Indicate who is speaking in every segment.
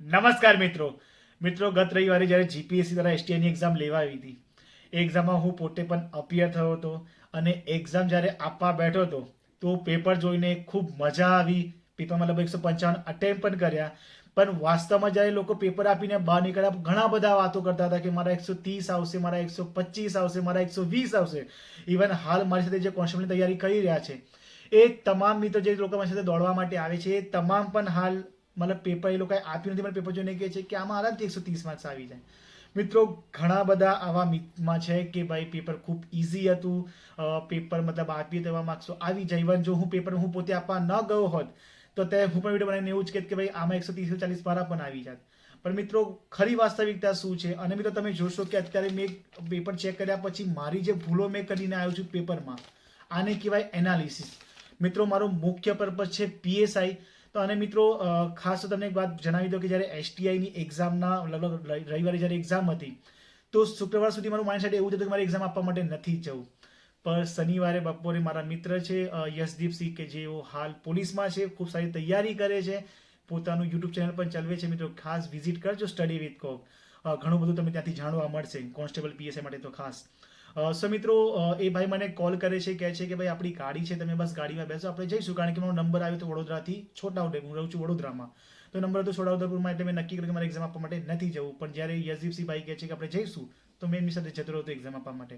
Speaker 1: નમસ્કાર મિત્રો. મિત્રો, ગત રવિવારે જ્યારે જીપીએસસી દ્વારા એસટીઆઈની એક્ઝામ લેવા આવી હતી એક્ઝામમાં હું પોતે પણ અપિયર થયો હતો અને એક્ઝામ જ્યારે આપવા બેઠો હતો, તો પેપર જોઈને ખૂબ મજા આવી. પેપરમાં લગભગ એકસો પંચાવન અટેમ્પ પણ કર્યા. પણ વાસ્તવમાં જ્યારે લોકો પેપર આપીને બહાર નીકળ્યા ઘણા બધા વાતો કરતા હતા કે મારા એકસો ત્રીસ આવશે, મારા એકસો પચીસ આવશે, મારા એકસો વીસ આવશે. ઇવન હાલ મારી સાથે જે કોન્સ્ટેબલની તૈયારી કરી રહ્યા છે, એ તમામ મિત્રો જે લોકો મારી સાથે દોડવા માટે આવે છે, એ તમામ પણ હાલ મતલબ પેપર એ લોકોએ આપ્યું નથી, પણ પેપર જોઈને કહે છે કે આમાં આરામથી એકસો ત્રીસ માર્ક્સ આવી જાય. મિત્રો, ઘણા બધા આવા મિથમાં છે કે ભાઈ પેપર ખૂબ ઇઝી હતું પેપર મતલબ આપીએ તો એવા માર્ક્સો આવી જાય. ઇવન જો હું પેપર હું પોતે આપવા ન ગયો હોત, તો તે હું પણ વીડિયો બનાવીને એવું જ કહેત કે ભાઈ આમાં એકસો ત્રીસ ચાલીસ મારા પણ આવી જાત. પણ મિત્રો, ખરી વાસ્તવિકતા શું છે? અને મિત્રો, તમે જોશો કે અત્યારે મેં પેપર ચેક કર્યા પછી મારી જે ભૂલો મેં કરીને આવ્યો છું પેપરમાં આને કહેવાય એનાલિસિસ મિત્રો, મારો મુખ્ય પર્પઝ છે પીએસઆઈ તો અને મિત્રો ખાસ તો તમને એક વાત જણાવી દો કે જ્યારે એસટીઆઈની એક્ઝામના લગભગ રવિવારે જ્યારે એક્ઝામ હતી, તો શુક્રવાર સુધી મારું માઇન્ડસેટ એવું હતું કે મારે એક્ઝામ આપવા માટે નથી જવું. પણ શનિવારે, બપોરે મારા મિત્ર છે યશદીપસિંહ કે જેઓ હાલ પોલીસમાં છે, ખૂબ સારી તૈયારી કરે છે, પોતાનું યુટ્યુબ ચેનલ પણ ચલાવે છે. મિત્રો, ખાસ વિઝિટ કરજો સ્ટડી વિથ કોક ઘણું બધું તમે ત્યાંથી જાણવા મળશે. કોન્સ્ટેબલ પીએસઆઈ માટે તો ખાસ. સો મિત્રો એ ભાઈ મને કોલ કરે છે, કહે છે કે ભાઈ આપણી ગાડી છે, તમે બસ ગાડીમાં બેસો, આપણે જઈશું. કારણ કે મારો નંબર આવ્યો તો વડોદરાથી છોટાઉદેપુર, હું રહું છું વડોદરામાં. તો નંબર હતો છોટાઉદેપુરમાં, એટલે મેં નક્કી કર્યું કે મારે એક્ઝામ આપવા માટે નથી જવું. પણ જ્યારે યશદીપસિંહ ભાઈ કહે છે કે આપણે જઈશું, તો મેં એમની સાથે જતો રહ્યો હતો એક્ઝામ આપવા માટે.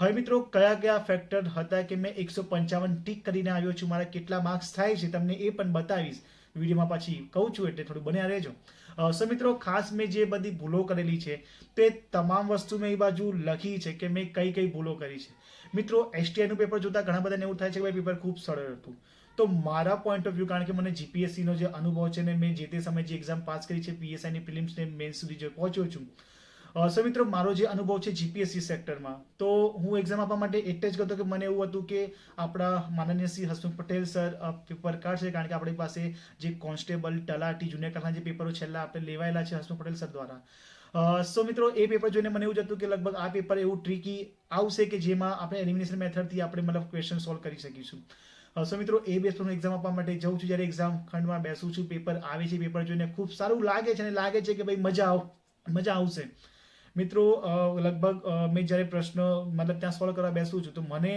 Speaker 1: હવે મિત્રો, કયા કયા ફેક્ટર હતા કે મેં એકસો પંચાવન ટીક કરીને આવ્યો છું, મારા કેટલા માર્ક્સ થાય છે, તમને એ પણ બતાવીશ. વિડીયોમાં પાછી કહું છું એટલે થોડું બન્યા રહેજો. સો મિત્રો, ખાસ મેં જે બધી ભૂલો કરેલી છે, તે તમામ વસ્તુ મેં એ બાજુ લખી છે કે મેં કઈ કઈ ભૂલો કરી છે. મિત્રો એસટીઆઈનું પેપર જોતા ઘણા બધાને એવું થાય છે કે ભાઈ પેપર ખૂબ સરળ હતું. તો મારા પોઈન્ટ ઓફ વ્યૂ કારણ કે મને જીપીએસસીનો જે અનુભવ છે ને મેં જે તે સમયે જે એક્ઝામ પાસ કરી છે પીએસઆઈની ફિલ્મ્સને મેન્સ સુધી જે પહોંચ્યો છું સો મિત્રો, મારો જે અનુભવ છે જીપીએસસી સેક્ટરમાં તો હું એક્ઝામ આપવા માટે એટલે જ કહેતો કે મને એવું હતું કે આપણા માનનીય શ્રી હસમુખ પટેલ સર પેપર કાઢશે કારણ કે આપણી પાસે જે કોન્સ્ટેબલ તલાટી, જુનિયર ક્લાસના જે પેપરો છેલ્લા આપણે લેવાયેલા છે હસમુખ પટેલ સર દ્વારા. સો મિત્રો, એ પેપર જોઈને મને એવું જ હતું કે લગભગ આ પેપર એવું ટ્રીકી આવશે કે જેમાં આપણે એલિમિનેશન મેથડથી આપણે મતલબ ક્વેશ્ચન સોલ્વ કરી શકીશું. સો મિત્રો, એ બેસ પર હું એક્ઝામ આપવા માટે જઉં છું જ્યારે એક્ઝામ ખંડમાં બેસું છું. પેપર આવે છે પેપર જોઈને ખૂબ સારું લાગે છે અને લાગે છે કે ભાઈ મજા આવ, મજા આવશે. મિત્રો લગભગ મેં જ્યારે પ્રશ્ન, મતલબ ત્યાં સોલ્વ કરવા બેસું છું, તો મને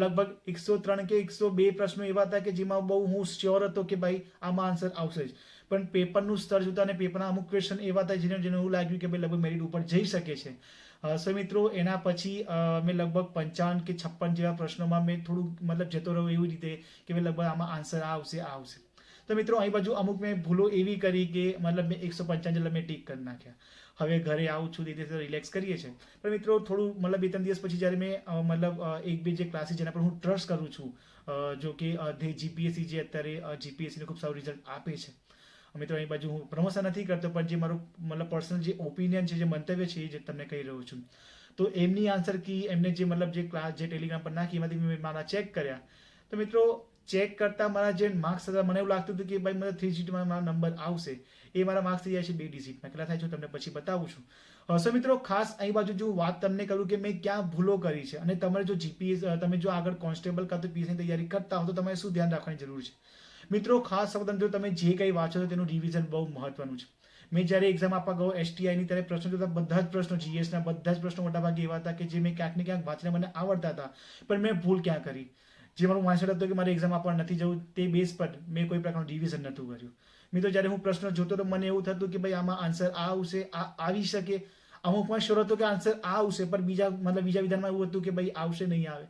Speaker 1: લગભગ એકસો ત્રણ કે એકસો બે પ્રશ્નો એવા હતા કે જેમાં બહુ હું શ્યોર હતો કે ભાઈ આમાં આન્સર આવશે જ. પણ પેપરનું સ્તર જોતા અને પેપરના અમુક ક્વેશ્ચન એવા હતા જેને જેને એવું લાગ્યું કે ભાઈ લગભગ મેરિટ ઉપર જઈ શકે છે. સો મિત્રો, એના પછી મેં લગભગ પંચાવન કે છપ્પન જેવા પ્રશ્નોમાં મેં થોડું મતલબ જતો રહ્યો એવી રીતે કે ભાઈ લગભગ આમાં આન્સર આવશે આવશે. તો મિત્રો, અહીં બાજુ અમુક મેં ભૂલો એવી કરી કે મતલબ મેં એકસો પંચાવન જેટલા મેં ટીક કરી નાખ્યા. હવે ઘરે આવું છું તે રિલેક્સ કરીએ છીએ. પણ મિત્રો, થોડું મતલબ બે ત્રણ દિવસ પછી જ્યારે મેં મતલબ એક બે જે ક્લાસીસ જેના પર હું ટ્રસ્ટ કરું છું જો કે જીપીએસસી જે અત્યારે જીપીએસસીને ખૂબ સારું રિઝલ્ટ આપે છે. મિત્રો, અહીં બાજુ હું પ્રમોશન નથી કરતો, પણ જે મારું મતલબ પર્સનલ જે ઓપિનિયન છે, જે મંતવ્ય છે, એ જે તમને કહી રહ્યો છું. તો એમની આન્સર કી, એમને જે મતલબ જે ક્લાસ જે ટેલિગ્રામ પર નાખી, એમાંથી મેં મારા ચેક કર્યા. તો મિત્રો ચેક કરતા મારા જે માર્ક્સ હતા, મને એવું લાગતું હતું કે ભાઈ મને થ્રી સીટમાં મારા નંબર આવશે. એ મારા માર્ક્સ થઈ જાય છે બે ડિઝિટમાં કેટલા થાય છે તમને પછી બતાવું છું. હશો મિત્રો, ખાસ અહીં બાજુ જો વાત તમને કરું કે મેં ક્યાં ભૂલો કરી છે અને તમારે જો જીપીએસ તમે જો આગળ કોન્સ્ટેબલ કાં તો પીએસની તૈયારી કરતા હો, તો તમારે શું ધ્યાન રાખવાની જરૂર છે? મિત્રો, ખાસ સૌપ્રથમ જો તમે જે કંઈ વાંચો છો, તેનું રિવિઝન બહુ મહત્વનું છે. મેં જ્યારે એક્ઝામ આપવા ગયો એસટીઆઈની ત્યારે પ્રશ્નો જોતા બધા જ પ્રશ્નો જીએસના બધા જ પ્રશ્નો મોટાભાગે એવા હતા કે જે મેં ક્યાંક ને ક્યાંક વાંચીને મને આવડતા હતા. પણ મેં ભૂલ ક્યાં કરી? જે મારું માઇન્ડસેટ હતું કે મારે એક્ઝામ આપવા નથી જવું, તે બેઝ પર મેં કોઈ પ્રકારનું રિવિઝન નહોતું કર્યું. મિત્રો, જ્યારે હું પ્રશ્ન જોતો તો મને એવું થતું કે ભાઈ, આમાં આન્સર આ આવશે, આ આવી શકે. અમુકમાં શ્યોર હતો કે આન્સર આ આવશે, પણ બીજા, મતલબ બીજા વિધાનમાં એવું હતું કે ભાઈ, આવશે નહીં આવે.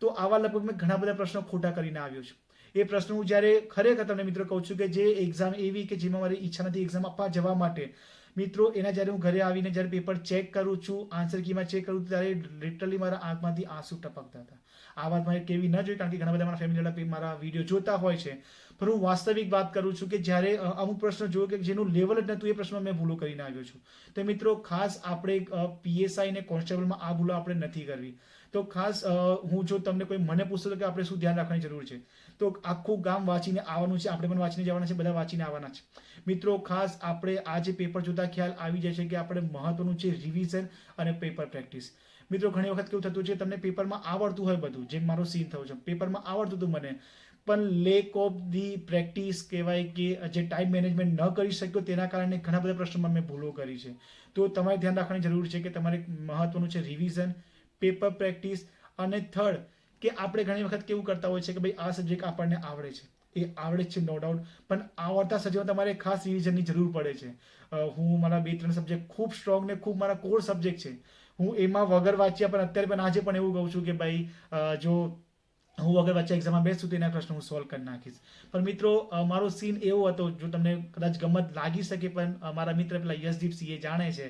Speaker 1: તો આવા લગભગ મેં ઘણા બધા પ્રશ્નો ખોટા કરીને આવ્યો છું. એ પ્રશ્ન હું જ્યારે ખરેખર તમને મિત્રો કહું છું કે જે એક્ઝામ એવી કે જેમાં મારી ઈચ્છા નથી એક્ઝામ આપવા જવા માટે મિત્રો, એના જ્યારે હું ઘરે આવીને જ્યારે પેપર ચેક કરું છું આન્સર કીમાં ચેક કરું ત્યારે લિટરલી મારા આંખમાંથી આંસુ ટપકતા હતા. આ વાત મારે કેવી ન જોઈ કારણ કે ઘણા બધા મારા ફેમિલી મારા વીડિયો જોતા હોય છે. પણ હું વાસ્તવિક વાત કરું છું કે જ્યારે અમુક પ્રશ્ન જોયો કે જેનું લેવલ જ નહોતું, એ પ્રશ્નમાં મેં ભૂલો કરીને આવ્યો છું. તો મિત્રો, ખાસ આપણે પીએસઆઈ ને કોન્સ્ટેબલમાં આ ભૂલો આપણે નથી કરવી. તો ખાસ હું જો તમને કોઈ મને પૂછતો કે આપણે શું ધ્યાન રાખવાની જરૂર છે? તો આખું ગામ વાંચીને આવવાનું છે. આપણે પણ વાંચીને જવાના છે, બધા વાંચીને આવવાના છે. મિત્રો, ખાસ આપણે આ જે પેપર જોતા ખ્યાલ આવી જાય છે કે આપણે મહત્વનું છે રિવિઝન અને પેપર પ્રેક્ટિસ મિત્રો, ઘણી વખત કેવું થતું છે, તમને પેપરમાં આવડતું હોય બધું, જેમ મારો સીન થયો છે. પેપરમાં આવડતું હતું મને, પણ લેક ઓફ ધી પ્રેક્ટિસ કહેવાય કે જે ટાઈમ મેનેજમેન્ટ ન કરી શક્યો તેના કારણે ઘણા બધા પ્રશ્નોમાં મેં ભૂલો કરી છે. તો તમારે ધ્યાન રાખવાની જરૂર છે કે તમારે મહત્વનું છે રિવિઝન પેપર પ્રેક્ટિસ અને થર્ડ કે આપણે ઘણી વખત કેવું કરતા હોય છે કે ભાઈ આ સબ્જેક્ટ આપણને આવડે છે. એ આવડે છે નો ડાઉટ પણ આવડતા સબ્જેક્ટમાં તમારે ખાસ રિવિઝનની જરૂર પડે છે. હું મારા બે ત્રણ સબ્જેક્ટ ખૂબ સ્ટ્રોંગ ને ખૂબ મારા કોર સબ્જેક્ટ છે. હું એમાં વગર વાંચ્યા પણ અત્યારે પણ આજે પણ એવું કહું છું કે ભાઈ જો હું વગર વાંચ્યા એક્ઝામમાં બેસું તો એના પ્રશ્ન હું સોલ્વ કરી નાખીશ. પણ મિત્રો મારો સીન એવો હતો, જો તમને કદાચ ગમત લાગી શકે પણ મારા મિત્ર પેલા યશદીપ એ જાણે છે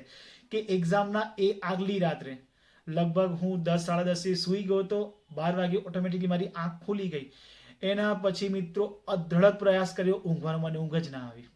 Speaker 1: કે એક્ઝામના એ આગલી રાત્રે લગભગ હું દસ, સાડા દસે સૂઈ ગયો હતો બાર વાગે ઓટોમેટિકલી મારી આંખ ખુલી ગઈ. એના પછી મિત્રો અધડક પ્રયાસ કર્યો, ઊંઘવાનો મને ઊંઘ જ ના આવી.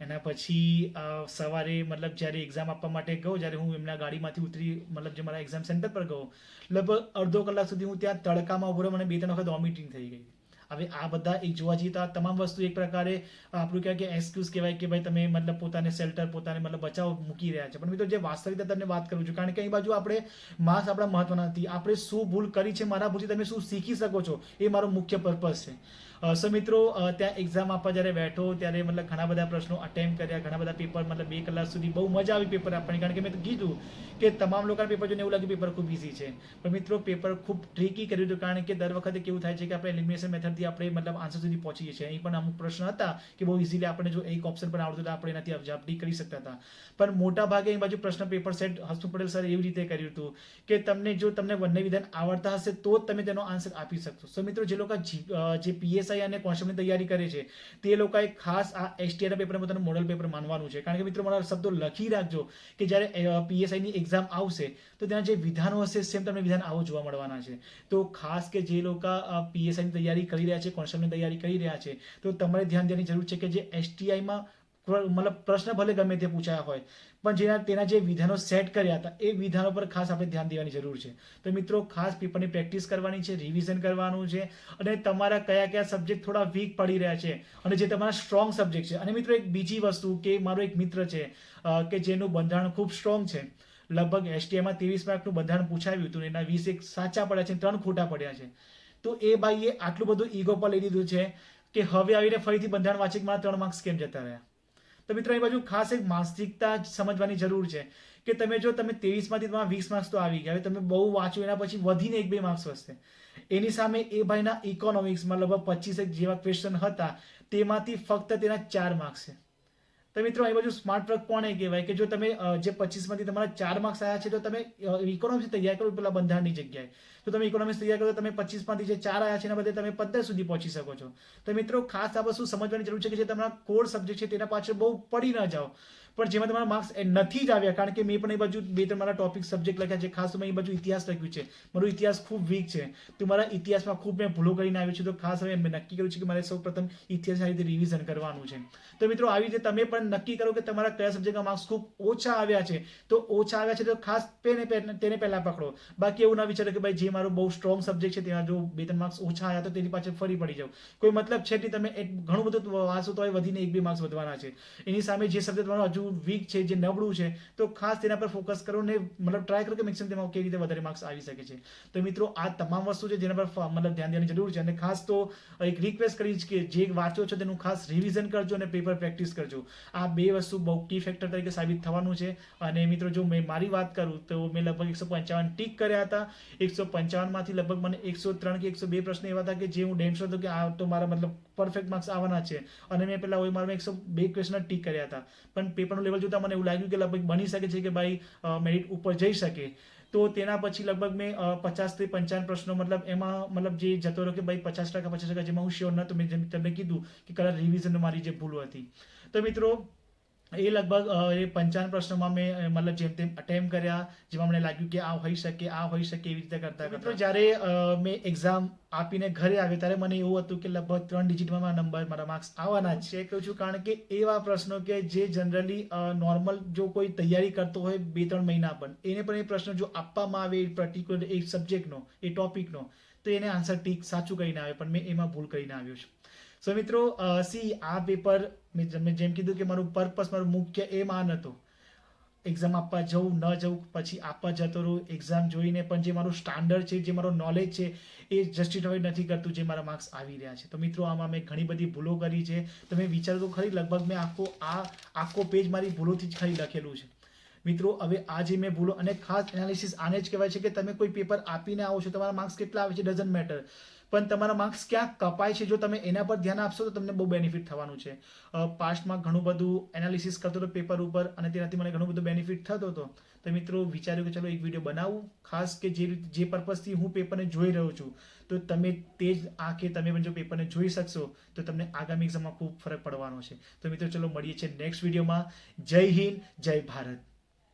Speaker 1: એના પછી સવારે મતલબ જ્યારે એક્ઝામ આપવા માટે ગયો, જ્યારે હું એમના ગાડીમાંથી ઉતરી મતલબ જે મારા એક્ઝામ સેન્ટર પર ગયો, લગભગ અડધો કલાક સુધી હું ત્યાં તડકામાં ઊભો મને બે, ત્રણ વખત વોમિટિંગ થઈ ગઈ. હવે આ બધા એક જોવા જઈએ તો આ તમામ વસ્તુ એક પ્રકારે આપણું કહેવાય કે એક્સક્યુઝ કહેવાય કે ભાઈ તમે મતલબ પોતાને શેલ્ટર પોતાને મતલબ બચાવ મૂકી રહ્યા છે. પણ મિત્રો જે વાસ્તવિકતા તમને વાત કરું છું, કારણ કે અહીં બાજુ આપણે માસ આપણા મહત્વના નથી. આપણે શું ભૂલ કરી છે મારા ભૂલથી તમે શું શીખી શકો છો, એ મારો મુખ્ય પર્પઝ છે. સો મિત્રો ત્યાં એક્ઝામ આપવા જ્યારે બેઠો, ત્યારે મતલબ ઘણા બધા પ્રશ્નો અટેમ્પ કર્યા, ઘણા બધા પેપર મતલબ બે કલાક સુધી બહુ મજા આવી પેપર આપવાની. કારણ કે મેં કીધું કે તમામ લોકોના પેપર જોઈને એવું લાગ્યું પેપર ખૂબ ઇઝી છે. પણ મિત્રો પેપર ખૂબ ટ્રીકી કર્યું હતું. કારણ કે દર વખતે કેવું થાય છે કે આપણે એલિમિનેશન મેથડથી આપણે મતલબ આન્સર સુધી પહોંચીએ છીએ. અહીં પણ અમુક પ્રશ્ન હતા કે બહુ ઇઝીલી આપણે જો એક ઓપ્શન પણ આવડતું હતું આપણે એનાથી અબજાબડી કરી શકતા હતા. પણ મોટા ભાગે એ બાજુ પ્રશ્ન paper set Hasmukh Patel sir એવી રીતે કર્યું હતું કે તમને જો તમને બંને વિધાન આવડતા હશે તો જ તમે તેનો આન્સર આપી શકશો. સો મિત્રો, જે લોકો જે જે પીએસઆઈ અને કોન્સ્ટેબલની તૈયારી કરે છે. તે લોકોએ ખાસ આ એસટીઆઈના પેપરને પોતાનું મોડલ પેપર માનવાનું છે. કારણ કે મિત્રો, મારા શબ્દો લખી રાખજો કે જ્યારે પીએસઆઈની એક્ઝામ આવશે, તો તેના જે વિધાનો હશે સેમ તમને વિધાન આવો જોવા મળવાના છે. તો ખાસ કે જે લોકો પીએસઆઈની તૈયારી કરી રહ્યા છે, કોન્સ્ટેબલની તૈયારી કરી રહ્યા છે, તો તમારે ધ્યાન દેવાની જરૂર છે કે જે એસટીઆઈમાં મતલબ પ્રશ્ન ભલે ગમે તે પૂછાયા હોય, પણ જેના તેના જે વિધાનો સેટ કર્યા હતા, એ વિધાનો પર ખાસ આપણે ધ્યાન દેવાની જરૂર છે. તો મિત્રો, ખાસ પેપરની પ્રેક્ટિસ કરવાની છે રિવિઝન કરવાનું છે, અને તમારા કયા કયા સબ્જેક્ટ થોડા વીક પડી રહ્યા છે, અને જે તમારા સ્ટ્રોંગ સબ્જેક્ટ છે. અને મિત્રો, એક બીજી વસ્તુ કે મારો એક મિત્ર છે કે જેનું બંધારણ ખૂબ સ્ટ્રોંગ છે. લગભગ એસટીઆઈમાં ત્રેવીસ માર્કનું બંધારણ પૂછાવ્યું હતું એના વીસ એક સાચા પડ્યા છે ત્રણ ખોટા પડ્યા છે. તો એ ભાઈએ આટલું બધું ઈગો પર લઈ લીધું છે, કે હવે આવીને ફરીથી બંધારણ વાંચી મારા ત્રણ માર્ક્સ કેમ જતા રહ્યા? તો મિત્રો એ બાજુ ખાસ એક માનસિકતા સમજવાની જરૂર છે કે તમે જો તમે ત્રેવીસમાંથી તમારા વીસ માર્ક્સ તો આવી ગયા. હવે તમે બહુ વાંચો, એના પછી વધીને એક બે માર્ક્સ વધશે. એની સામે એ ભાઈના ઇકોનોમિક્સમાં લગભગ પચીસ એક જેવા ક્વેશ્ચન હતા, તેમાંથી ફક્ત તેના ચાર માર્ક્સ છે. તો મિત્રો એ બાજુ સ્માર્ટ વર્ક કોને કહેવાય? કે જો તમે જે પચીસમાંથી તમારા ચાર માર્ક્સ આવ્યા છે, તો તમે ઇકોનોમિક્સ તૈયાર કરો, પેલા બંધારણની જગ્યાએ. તો તમે ઇકોનોમિક્સ તૈયાર કરો તમે પચીસમાંથી જે ચાર આવ્યા છે એના બધે તમે પંદર સુધી પહોંચી શકો છો. તો મિત્રો, ખાસ આ વસ્તુ સમજવાની જરૂર છે કે જે તમારા કોર સબ્જેક્ટ છે તેના પાછળ બહુ પડી ન જાઓ. પણ જેમાં તમારા માર્ક્સ નથી જ આવ્યા, કારણ કે મેં પણ એ બાજુ બે ત્રણ મારા ટોપિક સબ્જેક્ટ લખ્યા છે. ખાસ મેં એ બાજુ ઇતિહાસ લખ્યું છે. મારો ઇતિહાસ ખૂબ વીક છે. તો મારા ઇતિહાસમાં ખૂબ મેં ભૂલો કરીને આવ્યો છું. તો ખાસ હવે મેં નક્કી કર્યું છે કે મારે સૌ પ્રથમ ઇતિહાસ આ રીતે રિવિઝન કરવાનું છે. તો મિત્રો, આવી રીતે તમે પણ નક્કી કરો કે તમારા કયા સબ્જેક્ટમાં માર્ક્સ ખૂબ ઓછા આવ્યા છે. તો ઓછા આવ્યા છે તો ખાસ તેને તેને પહેલાં પકડો. બાકી એવું ના વિચારો કે ભાઈ જે મારો બહુ સ્ટ્રોંગ સબ્જેક્ટ છે ત્યાં જો બે ત્રણ માર્ક્સ ઓછા આવ્યા તો તેની પાછળ ફરી પડી જાવ કોઈ મતલબ છે કે તમે ઘણું બધું વાંચો તો વધીને એક બે માર્ક્સ વધવાના છે. એની સામે જે સબ્જેક્ટ તમારો હજુ વીક છે, જે નબળું છે, તો ખાસ તેના પર ફોકસ કરો ને મતલબ ટ્રાય કરો કે મેક્સિમમ તેમાં કેવી રીતે વધારે માર્ક્સ આવી શકે છે. તો મિત્રો, આ તમામ વસ્તુ છે જેના પર મતલબ ધ્યાન દેવાની જરૂર છે અને ખાસ તો એક રિક્વેસ્ટ કરીશ કે જે વાંચો છો તેનું ખાસ રિવિઝન કરજો અને પેપર પ્રેક્ટિસ કરજો. આ બે વસ્તુ બહુ કી ફેક્ટર તરીકે સાબિત થવાનું છે. અને મિત્રો, જો મેં મારી વાત કરું તો મેં લગભગ એકસો પંચાવન ટીક કર્યા હતા. એકસો પંચાવનમાંથી લગભગ મને એકસો ત્રણ કે એકસો બે પ્રશ્ન એવા હતા કે જે હું ડેમશો હતો કે આ તો મારા મતલબ પરફેક્ટ માર્ક્સ આવવાના છે. અને મેં પેલા હોય મારા એકસો બે ક્વેશ્ચન ટીક કર્યા હતા. પણ પેપરનું લેવલ જોતાં મને એવું લાગ્યું કે લગભગ બની શકે છે કે ભાઈ મેરિટ ઉપર જઈ શકે. તો તેના પછી લગભગ મેં પચાસથી પંચાવન પ્રશ્નો મતલબ એમાં મતલબ જે જતો રહ્યો કે ભાઈ પચાસ ટકા પચાસ ટકા જેમાં હું શ્યોર નહોતો, મેં જેમ તમને કીધું કે કલર રિવિઝન મારી જે ભૂલ હતી. તો મિત્રો એ લગભગ એ પંચાવન પ્રશ્નોમાં મેં મતલબ જેમ તેમ અટેમ્પ કર્યા જેમાં મને લાગ્યું કે આ હોઈ શકે આ હોઈ શકે એવી રીતે કરતા કરતા. જ્યારે મેં એક્ઝામ આપીને ઘરે આવ્યો ત્યારે મને એવું હતું કે લગભગ ત્રણ ડિજિટમાં મારા નંબર મારા માર્ક્સ આવવાના જ છે. કહું છું કારણ કે એવા પ્રશ્નો કે જે જનરલી નોર્મલ જો કોઈ તૈયારી કરતો હોય બે ત્રણ મહિના પણ એને પણ એ પ્રશ્ન જો આપવામાં આવે એ પર્ટિક્યુલર એક સબ્જેક્ટનો એ ટોપિકનો તો એને આન્સર ટીક સાચું કરીને આવે પણ મેં એમાં ભૂલ કરીને આવ્યો છું. સો મિત્રો સી આ પેપર મેં જેમ મેં જેમ કીધું કે મારું પર્પસ મારું મુખ્ય એમ આ નહોતું એક્ઝામ આપવા જવું, ન જવું, પછી આપવા જતો રહું. એક્ઝામ જોઈને પણ જે મારું સ્ટાન્ડર્ડ છે, જે મારો નોલેજ છે, એ જસ્ટિફાઈડ નથી કરતું જે મારા માર્ક્સ આવી રહ્યા છે. તો મિત્રો, આમાં મેં ઘણી બધી ભૂલો કરી છે. તમે વિચારો તો ખરી, લગભગ મેં આખો, આ, આખો પેજ મારી ભૂલોથી જ ખરી લખેલું છે. મિત્રો, હવે આ જે મેં ભૂલો, અને ખાસ એનાલિસિસ આને જ કહેવાય છે કે તમે કોઈ પેપર આપીને આવો છો, તમારા માર્ક્સ કેટલા આવે છે ડઝન્ટ મેટર પણ તમારા માર્ક્સ ક્યાં કપાય છે? જો તમે એના પર ધ્યાન આપશો, તો તમને બહુ બેનિફિટ થવાનું છે. પાસ્ટમાં ઘણું બધું એનાલિસિસ કરતો હતો પેપર ઉપર અને તેનાથી મને ઘણું બધું બેનિફિટ થતો હતો. તો મિત્રો, વિચાર્યું કે ચલો એક વીડિયો બનાવું. ખાસ કે જે જે પર્પઝથી હું પેપરને જોઈ રહ્યો છું, તો તમે તે જ આંખે તમે પણ જો પેપરને જોઈ શકશો, તો તમને આગામી એક્ઝામમાં ખૂબ ફરક પડવાનો છે. તો મિત્રો, ચલો મળીએ છીએ નેક્સ્ટ વિડીયોમાં જય હિન્દ, જય ભારત.